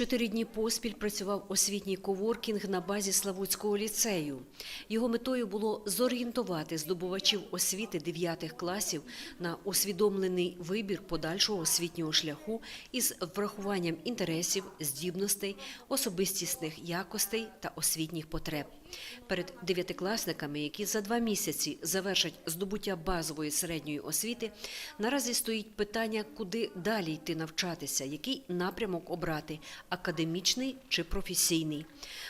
Чотири дні поспіль працював освітній коворкінг на базі Славутського ліцею. Його метою було зорієнтувати здобувачів освіти 9 класів на усвідомлений вибір подальшого освітнього шляху із врахуванням інтересів, здібностей, особистісних якостей та освітніх потреб. Перед дев'ятикласниками, які за два місяці завершать здобуття базової середньої освіти, наразі стоїть питання, куди далі йти навчатися, який напрямок обрати академічний чи професійний.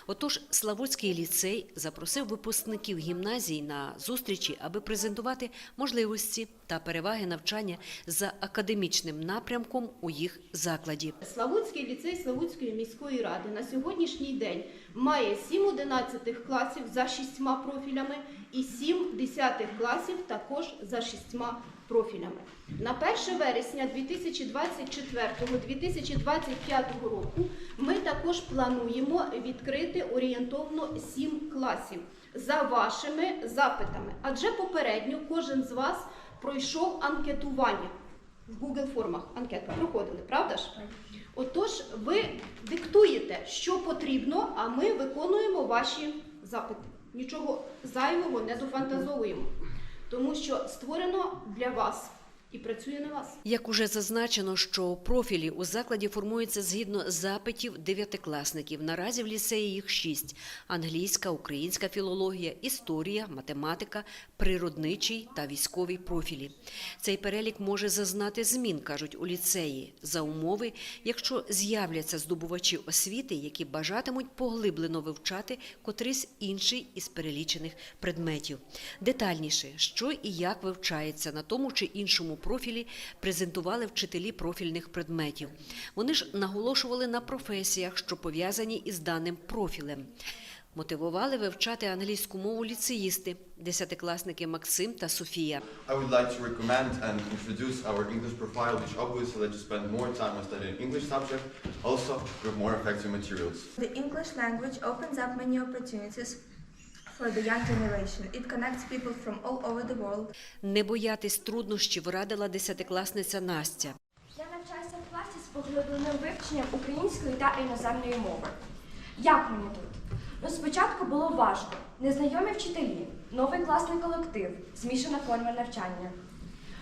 Отож, Славутський ліцей запросив випускників гімназії на зустрічі, аби презентувати можливості та переваги навчання за академічним напрямком у їх закладі. Славутський ліцей Славутської міської ради на сьогоднішній день має 7 11 класів за шістьма профілями і 7 10 класів також за шістьма профілями. На 1 вересня 2024-2025 року ми також плануємо відкрити орієнтовно 7 класів за вашими запитами, адже попередньо кожен з вас пройшов анкетування в Google формах анкету проходили, правда ж? Отож, ви диктуєте, що потрібно, а ми виконуємо ваші запити. Нічого зайвого не дофантазовуємо, тому що створено для вас і працює на вас. Як уже зазначено, що профілі у закладі формуються згідно запитів дев'ятикласників. Наразі в ліцеї їх шість: англійська, українська філологія, історія, математика, природничий та військовий профілі. Цей перелік може зазнати змін, кажуть у ліцеї, за умови, якщо з'являться здобувачі освіти, які бажатимуть поглиблено вивчати котрийсь інший із перелічених предметів. Детальніше, що і як вивчається на тому чи іншому профілі, презентували вчителі профільних предметів. Вони ж наголошували на професіях, що пов'язані із даним профілем. Мотивували вивчати англійську мову ліцеїсти, десятикласники Максим та Софія. I would like to recommend and introduce our English profile, which obviously let you spend more time on studying English subject, also with more effective materials. The English language opens up many opportunities for the young generation. It connects people from all over the world. Не боятись труднощів радила десятикласниця Настя. Я навчаюся в класі з поглибленим вивченням української та іноземної мови. Як мені тут? Ну, спочатку було важко. Незнайомі вчителі, новий класний колектив, змішана форма навчання.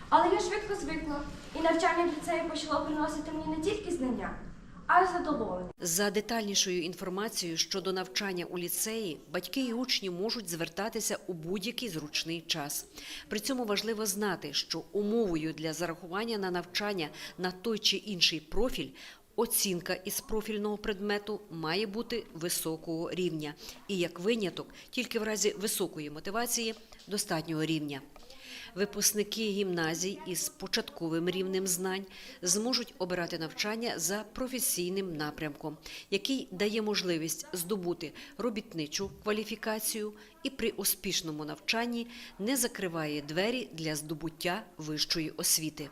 Але я швидко звикла, і навчання в ліцеї почало приносити мені не тільки знання, а й задоволення. За детальнішою інформацією щодо навчання у ліцеї, батьки і учні можуть звертатися у будь-який зручний час. При цьому важливо знати, що умовою для зарахування на навчання на той чи інший профіль оцінка із профільного предмету має бути високого рівня. І як виняток, тільки в разі високої мотивації достатнього рівня. Випускники гімназій із початковим рівнем знань зможуть обирати навчання за професійним напрямком, який дає можливість здобути робітничу кваліфікацію і при успішному навчанні не закриває двері для здобуття вищої освіти.